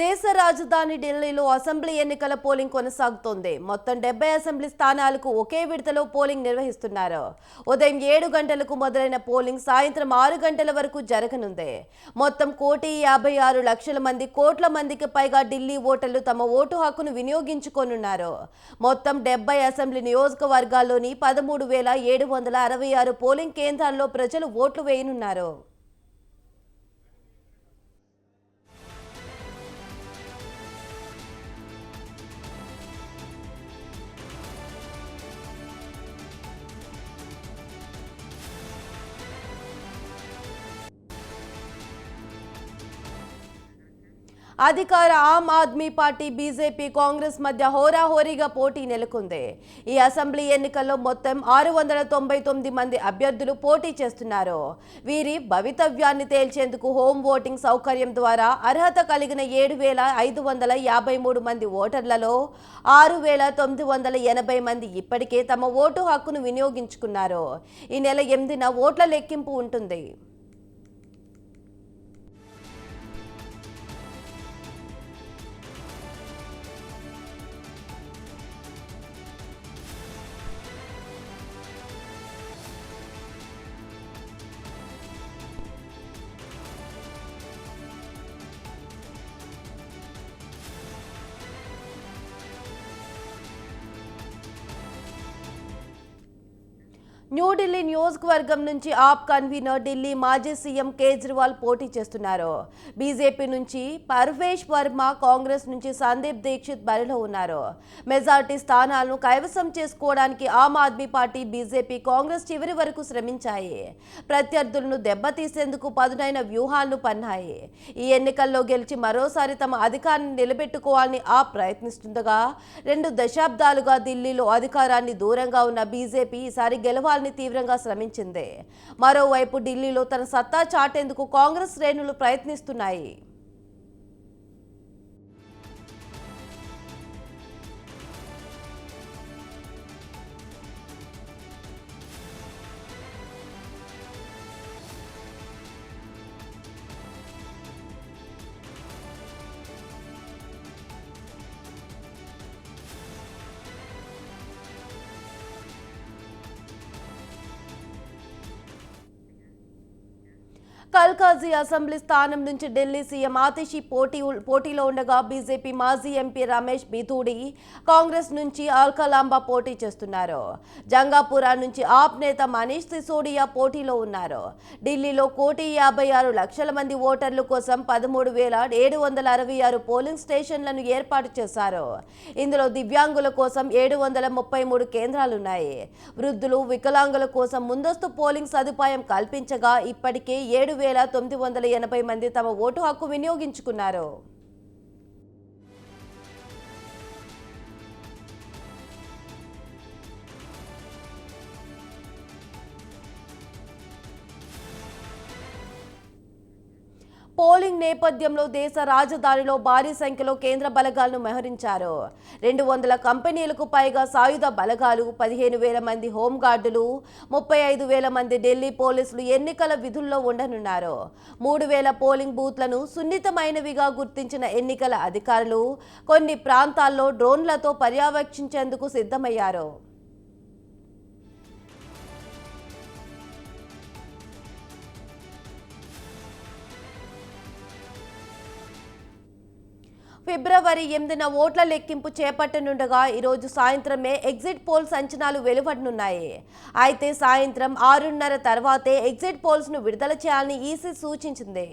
దేశ రాజధాని ఢిల్లీలో అసెంబ్లీ ఎన్నికల పోలింగ్ కొనసాగుతోంది. మొత్తం డెబ్బై అసెంబ్లీ స్థానాలకు ఒకే విడతలో పోలింగ్ నిర్వహిస్తున్నారు. ఉదయం ఏడు గంటలకు మొదలైన పోలింగ్ సాయంత్రం ఆరు గంటల వరకు జరగనుంది. మొత్తం కోటి యాభై ఆరు లక్షల మంది కోట్ల మందికి పైగా ఢిల్లీ ఓటర్లు తమ ఓటు హక్కును వినియోగించుకోనున్నారు. మొత్తం డెబ్బై అసెంబ్లీ నియోజకవర్గాల్లోని పదమూడు వేల ఏడు వందల అరవై ఆరు పోలింగ్ కేంద్రాల్లో ప్రజలు ఓట్లు వేయనున్నారు. అధికార ఆమ్ ఆద్మీ పార్టీ బీజేపీ కాంగ్రెస్ మధ్య హోరాహోరీగా పోటీ నెలకొంది. ఈ అసెంబ్లీ ఎన్నికల్లో మొత్తం ఆరు వందల తొంభై తొమ్మిది మంది అభ్యర్థులు పోటీ చేస్తున్నారు. వీరి భవితవ్యాన్ని తేల్చేందుకు హోమ్ ఓటింగ్ సౌకర్యం ద్వారా అర్హత కలిగిన ఏడు వేల ఐదు వందల యాభై మూడు మంది ఓటర్లలో ఆరు వేల తొమ్మిది వందల ఎనభై మంది ఇప్పటికే తమ ఓటు హక్కును వినియోగించుకున్నారు. ఈ నెల ఎనిమిదిన ఓట్ల లెక్కింపు ఉంటుంది. న్యూఢిల్లీ నియోజకవర్గం నుంచి ఆప్ కన్వీనర్ ఢిల్లీ మాజీ సీఎం కేజ్రీవాల్ పోటీ చేస్తున్నారు. బీజేపీ నుంచి పర్వేష్ వర్మ కాంగ్రెస్ నుంచి సందీప్ దీక్షిత్ బరిలో ఉన్నారు. మెజార్టీ స్థానాలను కైవసం చేసుకోవడానికి ఆమ్ ఆద్మీ పార్టీ బీజేపీ కాంగ్రెస్ చివరి వరకు శ్రమించాయి. ప్రత్యర్థులను దెబ్బతీసేందుకు పదునైన వ్యూహాలను పన్నాయి. ఈ ఎన్నికల్లో గెలిచి మరోసారి తమ అధికారాన్ని నిలబెట్టుకోవాలని ఆ ప్రయత్నిస్తుండగా రెండు దశాబ్దాలుగా ఢిల్లీలో అధికారాన్ని దూరంగా ఉన్న బీజేపీ ఈసారి గెలవాలని తీవ్రంగా శ్రమించింది. మరోవైపు ఢిల్లీలో తన సత్తా చాటేందుకు కాంగ్రెస్ శ్రేణులు ప్రయత్నిస్తున్నాయి. కల్కాజీ అసెంబ్లీ స్థానం నుంచి ఢిల్లీ సీఎం ఆతిషి పోటీ పోటీలో ఉండగా బీజేపీ మాజీ ఎంపీ రమేష్ బిధూడి కాంగ్రెస్ నుంచి అల్కలాంబా పోటీ చేస్తున్నారు. జంగాపురా నుంచి ఆప్ నేత మనీష్ సిసోడియా పోటీలో ఉన్నారు. ఢిల్లీలో కోటి యాభై ఆరు లక్షల మంది ఓటర్ల కోసం పదమూడు వేల ఏడు వందల అరవై ఆరు పోలింగ్ స్టేషన్లను ఏర్పాటు చేశారు. ఇందులో దివ్యాంగుల కోసం ఏడు వందల ముప్పై మూడు కేంద్రాలున్నాయి. వృద్ధులు వికలాంగుల కోసం ముందస్తు పోలింగ్ సదుపాయం కల్పించగా ఇప్పటికే ఏడు వేల తొమ్మిది వందల ఎనభై మంది తమ ఓటు హక్కు వినియోగించుకున్నారు. పోలింగ్ నేపథ్యంలో దేశ రాజధానిలో భారీ సంఖ్యలో కేంద్ర బలగాలను మోహరించారు. రెండు వందల కంపెనీలకు పైగా సాయుధ బలగాలు పదిహేను వేల మంది హోంగార్డులు ముప్పై ఐదు వేల మంది ఢిల్లీ పోలీసులు ఎన్నికల విధుల్లో ఉండనున్నారు. మూడు వేల పోలింగ్ బూత్లను సున్నితమైనవిగా గుర్తించిన ఎన్నికల అధికారులు కొన్ని ప్రాంతాల్లో డ్రోన్లతో పర్యవేక్షించేందుకు సిద్ధమయ్యారు. ఫిబ్రవరి ఎనిమిదిన ఓట్ల లెక్కింపు చేపట్టనుండగా ఈరోజు సాయంత్రమే ఎగ్జిట్ పోల్స్ అంచనాలు వెలువడనున్నాయి. అయితే సాయంత్రం ఆరున్నర తర్వాతే ఎగ్జిట్ పోల్స్ను విడుదల చేయాలని ఈసీ సూచించింది.